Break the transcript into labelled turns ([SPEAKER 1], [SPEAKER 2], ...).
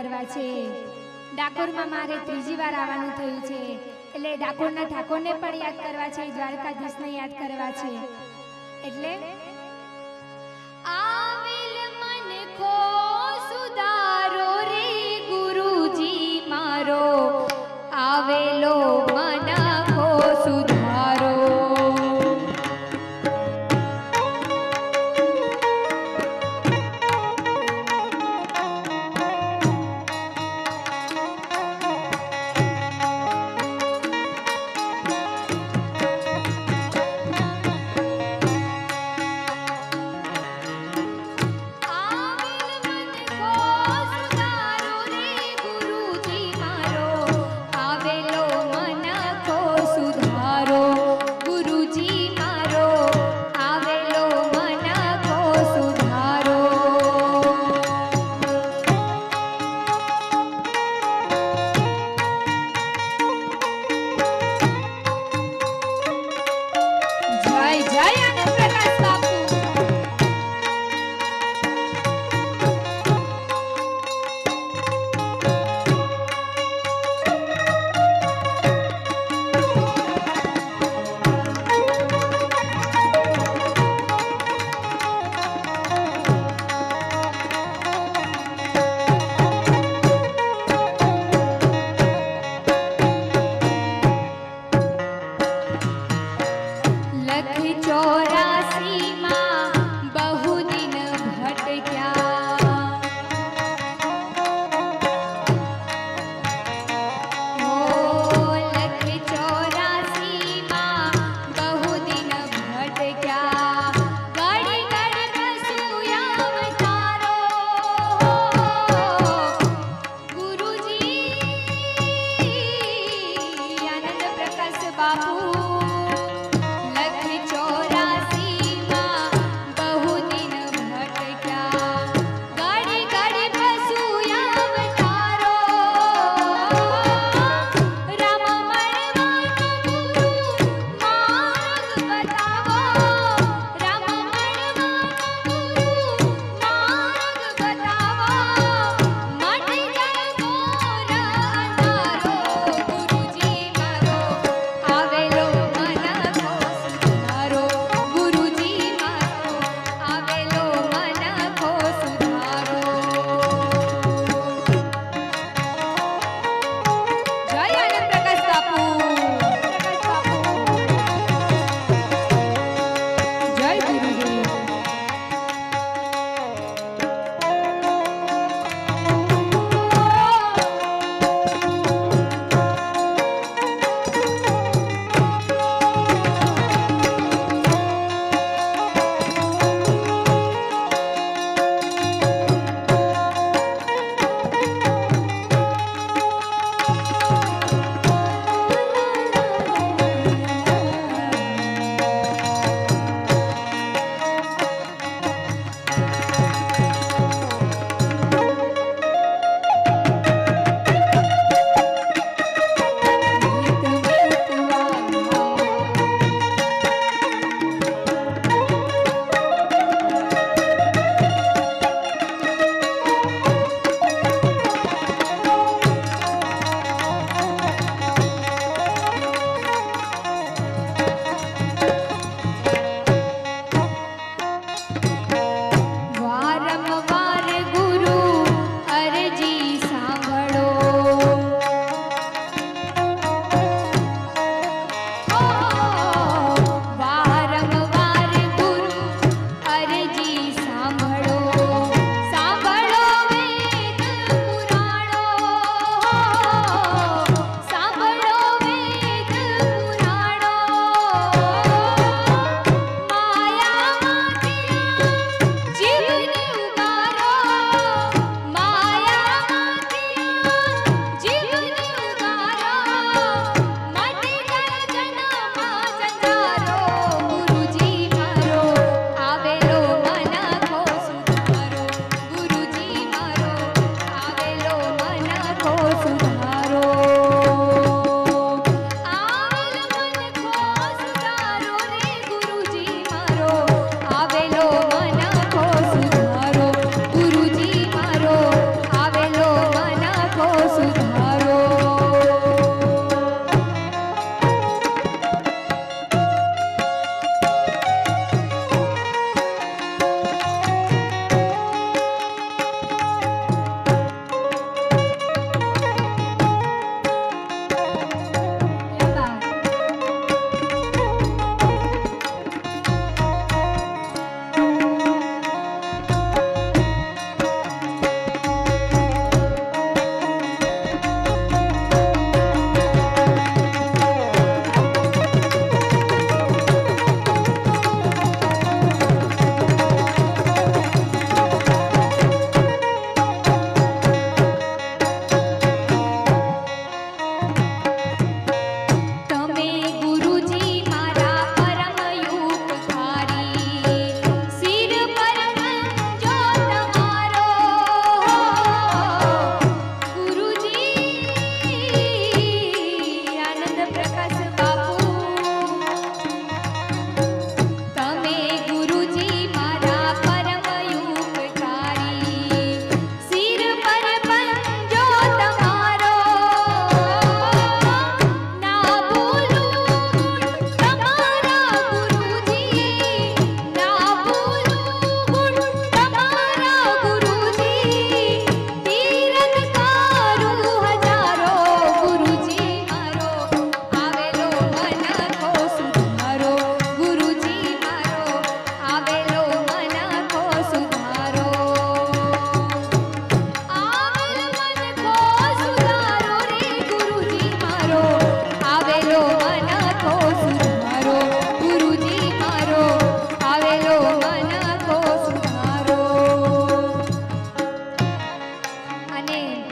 [SPEAKER 1] કરવા છે. ડાકોરમાં મારે ત્રીજી વાર આવવાનું થયું છે. એટલે ડાકોરના ઠાકોરને પણ યાદ કરવા છે, દ્વારકાધીશને યાદ કરવા છે. એટલે